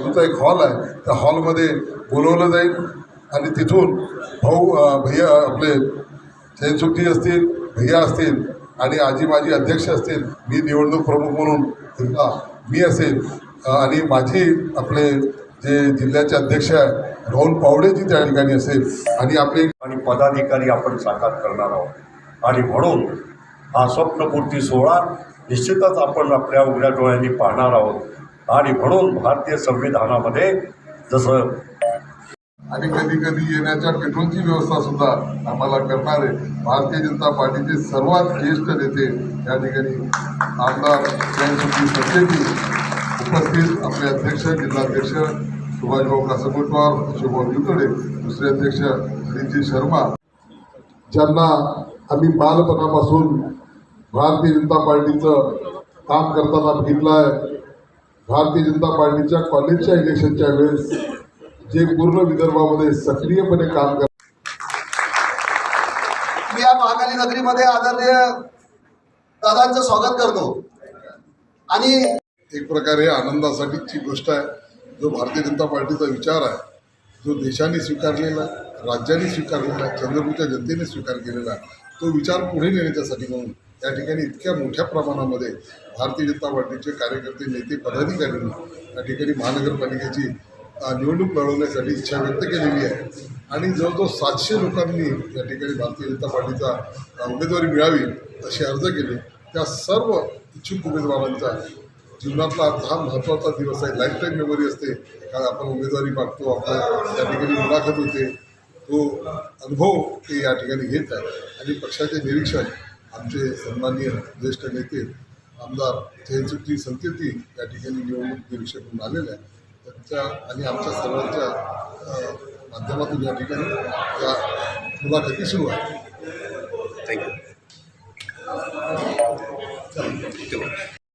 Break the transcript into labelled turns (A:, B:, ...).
A: बाजूचा एक हॉल आहे. त्या हॉलमध्ये बोलवलं जाईल आणि तिथून भाऊ भैया आपले चैनसुट्टी असतील भैया असतील आणि आजी माजी अध्यक्ष असतील मी निवडणूक प्रमुख म्हणून मी असेल. आणि माझी आपले जे जिल्ह्याचे अध्यक्ष आहे राहुल पावडेजी त्या ठिकाणी असेल आणि आपले
B: आणि पदाधिकारी आपण साकार करणार आहोत. आणि म्हणून हा स्वप्नपूर्ती सोहळा निश्चितच आपण आपल्या उघड्या डोळ्यांनी पाहणार आहोत. आणि म्हणून भारतीय संविधानामध्ये जसं
A: आणि कधी कधी येण्याच्या पेट्रोलची व्यवस्था सुद्धा आम्हाला करणारे भारतीय जनता पार्टीचे सर्वात ज्येष्ठ नेते या ठिकाणी आमदार जयंती सचेती उपस्थित आपले अध्यक्ष जिल्हाध्यक्ष सुभाषभाऊ कासमटवार शुभम युतडे दुसरे अध्यक्ष रणजित शर्मा. ज्यांना आम्ही बालपणापासून भारतीय जनता पार्टीचं काम करताना बघितलं आहे भारतीय जनता पार्टीच्या कॉलेजच्या इलेक्शनच्या वेळेस जे पूर्ण विदर्भामध्ये सक्रियपणे काम करतात
C: मी या महाकाली नगरीमध्ये आदरणीय दादांचं स्वागत करतो. आणि
A: एक प्रकारे आनंदासाठीची गोष्ट आहे जो भारतीय जनता पार्टीचा विचार आहे जो देशाने स्वीकारलेला राज्याने स्वीकारलेला चंद्रपूरच्या जनतेने स्वीकार केलेला तो विचार पुढे नेण्याच्यासाठी म्हणून या ठिकाणी इतक्या मोठ्या प्रमाणामध्ये भारतीय जनता पार्टीचे कार्यकर्ते नेते पदाधिकाऱ्यांनी या ठिकाणी महानगरपालिकेची निवडणूक लढवण्यासाठी इच्छा व्यक्त केलेली आहे. आणि जवळजवळ सातशे लोकांनी या ठिकाणी भारतीय जनता पार्टीचा उमेदवारी मिळावी असे अर्ज केले. त्या सर्व इच्छुक उमेदवारांचा जीवनातला हा महत्त्वाचा दिवस आहे. लाईफ टाईम मेमरी असते. कारण आपण उमेदवारी मागतो आपल्या त्या ठिकाणी मुलाखत होते. तो अनुभव ते या ठिकाणी घेत आहे आणि पक्षाचे निरीक्षण आमचे सन्माननीय ज्येष्ठ नेते आमदार जयंतसिंहजी संकेती या ठिकाणी निवडणूक निरीक्षक म्हणून आलेले आहे त्यांच्या आणि आमच्या सर्वांच्या माध्यमातून या ठिकाणी त्या मुलाखती सुरू आहे
B: थँक्यू